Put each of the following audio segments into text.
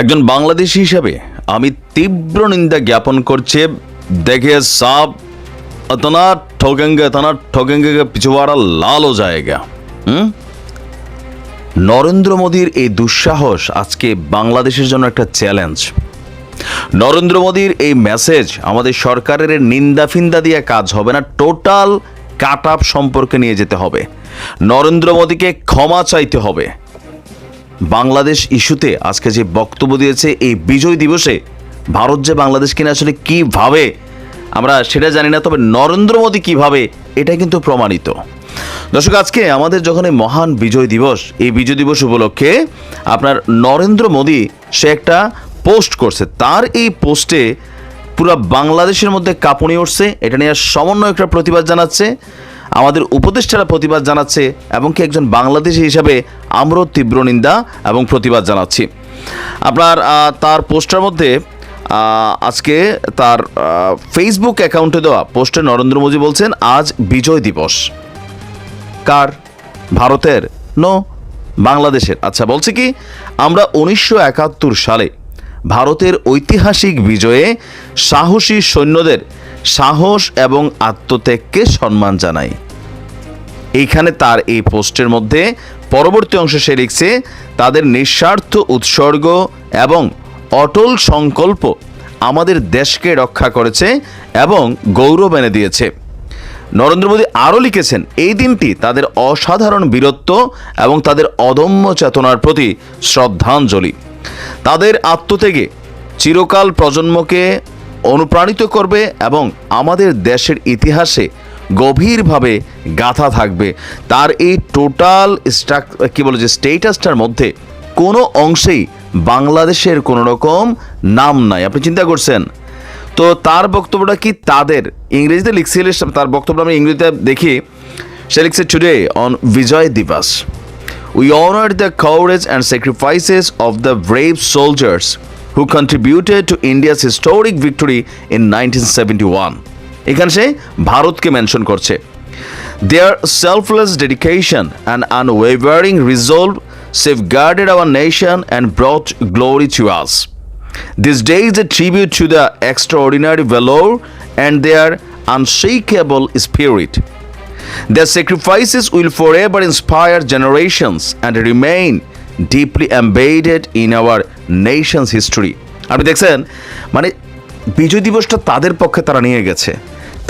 একজন বাংলাদেশি হিসাবে আমি তীব্র নিন্দা জ্ঞাপন করছে। দেখে সাপ অতনা ঠকেঙ্গে তনা ঠকেঙ্গে পিছুয়াড়া লালও ও জায়গা। হুম? নরেন্দ্র মোদীর এই দুঃসাহস আজকে বাংলাদেশের জন্য একটা চ্যালেঞ্জ। নরেন্দ্র মোদীর এই মেসেজ আমাদের সরকারের নিন্দা ফিন্দা দিয়ে কাজ হবে না, টোটাল কাট আপ সম্পর্কে নিয়ে যেতে হবে। নরেন্দ্র মোদীকে ক্ষমা চাইতে হবে। বাংলাদেশ ইস্যুতে আজকে যে বক্তব্য দিয়েছে এই বিজয় দিবসে, ভারত যে বাংলাদেশকে নিয়ে আসলে কীভাবে আমরা সেটা জানি না, তবে নরেন্দ্র মোদী কীভাবে এটা কিন্তু প্রমাণিত। দর্শক, আজকে আমাদের যখন এই মহান বিজয় দিবস, এই বিজয় দিবস উপলক্ষে আপনার নরেন্দ্র মোদী, সে একটা পোস্ট করছে। তার এই পোস্টে পুরো বাংলাদেশের মধ্যে কাঁপুনি উঠছে, এটা নিয়ে সমন্বয় একটা প্রতিবাদ জানাচ্ছে। আমাদের উপদেষ্টারা প্রতিবাদ জানাচ্ছে এবং কি একজন বাংলাদেশি হিসাবে আমরাও তীব্র নিন্দা এবং প্রতিবাদ জানাচ্ছি। আপনার তার পোস্টার মধ্যে আজকে তার ফেসবুক অ্যাকাউন্টে দেওয়া পোস্টে নরেন্দ্র মোদী বলছেন, আজ বিজয় দিবস। কার? ভারতের? নো, বাংলাদেশের। আচ্ছা বলছে কি, আমরা উনিশশো একাত্তর সালে ভারতের ঐতিহাসিক বিজয়ে সাহসী সৈন্যদের সাহস এবং আত্মত্যাগকে সম্মান জানাই। এইখানে তার এই পোস্টের মধ্যে পরবর্তী অংশে সে লিখছে, তাদের নিঃস্বার্থ উৎসর্গ এবং অটল সংকল্প আমাদের দেশকে রক্ষা করেছে এবং গৌরব এনে দিয়েছে। নরেন্দ্র মোদী আরও লিখেছেন, এই দিনটি তাদের অসাধারণ বীরত্ব এবং তাদের অদম্য চেতনার প্রতি শ্রদ্ধাঞ্জলি। তাদের আত্মত্যাগে চিরকাল প্রজন্মকে অনুপ্রাণিত করবে এবং আমাদের দেশের ইতিহাসে গভীরভাবে গাথা থাকবে। তার এই টোটাল স্ট্রাক, কী বলে যে স্টেটাসটার মধ্যে কোনো অংশেই বাংলাদেশের কোনো রকম নাম নাই। আপনি চিন্তা করছেন? তো তার বক্তব্যটা কি তাদের? ইংরেজিতে লিখছিল তার বক্তব্য আমি ইংরেজিতে দেখি। সে লিখছে today on Vijay Diwas we honour the courage and sacrifices of the brave soldiers who contributed to India's historic victory in 1971 এখানে সে ভারতকে মেনশন করছে। Their selfless dedication and unwavering resolve safeguarded our nation and brought glory to us this day is a tribute to the extraordinary valour and their unshakable spirit their sacrifices will forever inspire generations and remain deeply embedded in our nation's history আপনি দেখছেন মানে বিজয় দিবসটা তাদের পক্ষে তারা নিয়ে গেছে।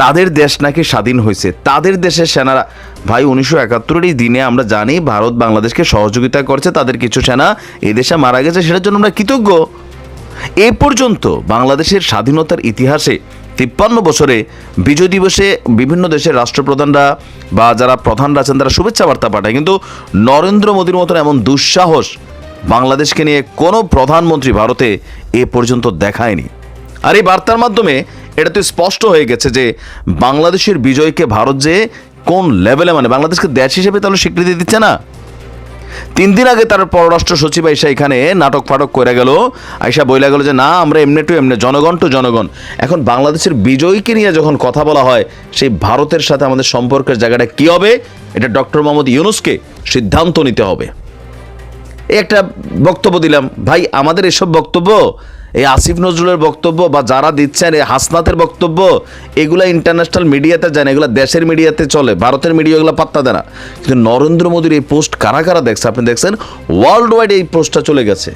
তাদের দেশ নাকি স্বাধীন হয়েছে? তাদের দেশের সেনারা ভাই, উনিশশো একাত্তরের এই দিনে আমরা জানি ভারত বাংলাদেশকে সহযোগিতা করছে তাদের কিছু সেনা। এই দেশে মারা গেছে, সেটার জন্য আমরা কৃতজ্ঞ। এ পর্যন্ত বাংলাদেশের স্বাধীনতার ইতিহাসে তিপ্পান্ন বছরে বিজয় দিবসে বিভিন্ন দেশের রাষ্ট্রপ্রধানরা বা যারা প্রধানরা আছেন, তারা শুভেচ্ছা বার্তা পাঠায়। কিন্তু নরেন্দ্র মোদীর মতন এমন দুঃসাহস বাংলাদেশকে নিয়ে কোনো প্রধানমন্ত্রী ভারতে এ পর্যন্ত দেখায়নি। আর এই বার্তার মাধ্যমে এটা তো স্পষ্ট হয়ে গেছে যে বাংলাদেশের বিজয়কে ভারত যে কোন লেভেলে মানে বাংলাদেশকে দেশ হিসেবে তাহলে স্বীকৃতি দিচ্ছে না। তিন দিন আগে তার পররাষ্ট্র সচিব আইসা এখানে নাটক ফাটক করে গেল। আইসা বইলা গেল যে, না, আমরা এমনি টু এমনি, জনগণ টু জনগণ। এখন বাংলাদেশের বিজয়ীকে নিয়ে যখন কথা বলা হয়, সেই ভারতের সাথে আমাদের সম্পর্কের জায়গাটা কি হবে? এটা ডক্টর মোহাম্মদ ইউনুসকে সিদ্ধান্ত নিতে হবে। একটা বক্তব্য দিলাম। ভাই, আমাদের এসব বক্তব্য এই আসিফ নজরুলের বক্তব্য বা যারা দিচ্ছেন এই হাসনাতের বক্তব্য, এগুলা ইন্টারন্যাশনাল মিডিয়াতে যায় না, এগুলো দেশের মিডিয়াতে চলে, ভারতের মিডিয়া এগুলো পাত্তা দেয় না। কিন্তু নরেন্দ্র মোদীর এই পোস্ট কারা কারা দেখছে? আপনি দেখছেন ওয়ার্ল্ড ওয়াইড এই পোস্টটা চলে গেছে।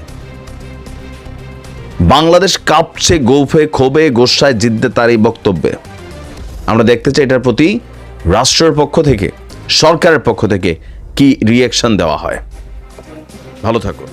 বাংলাদেশ কাঁপছে গৌফে, ক্ষোভে, গোসায় জিদ্দে তার এই বক্তব্যে। আমরা দেখতে চাই এটার প্রতি রাষ্ট্রের পক্ষ থেকে, সরকারের পক্ষ থেকে কি রিয়াকশন দেওয়া হয়। ভালো থাকুন।